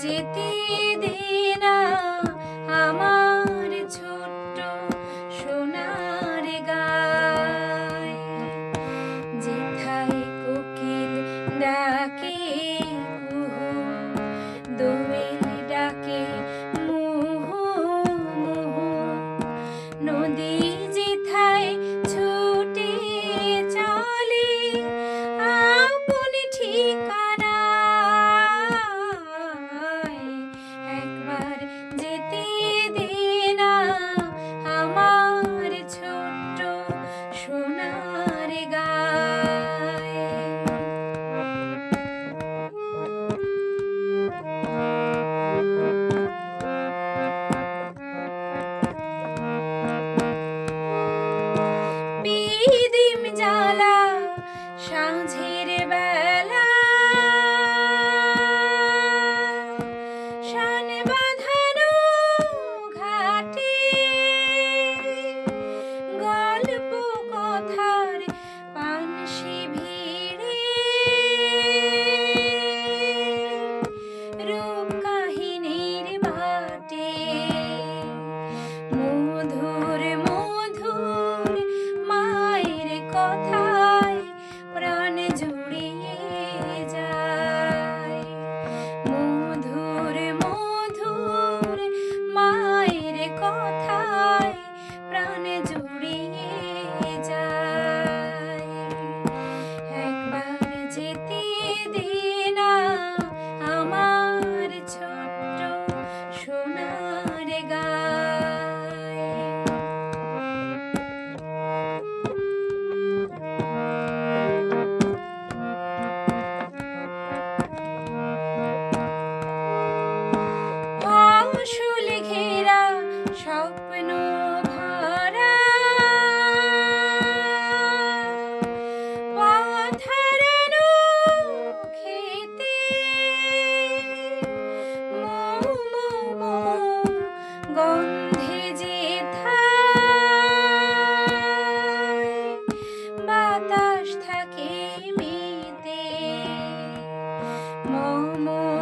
যেতে দে আমার ছোট্ট সোনার গায় যেথায় কোকিল ডাকে দোল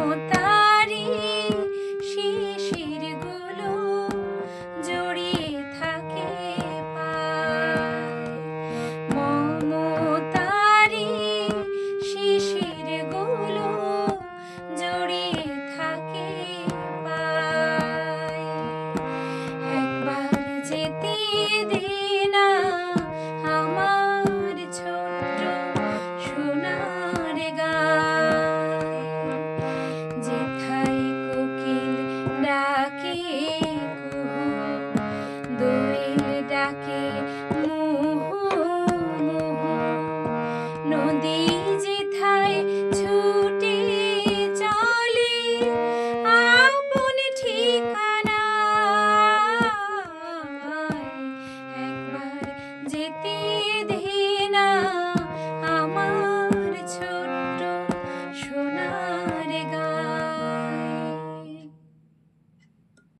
pregunta.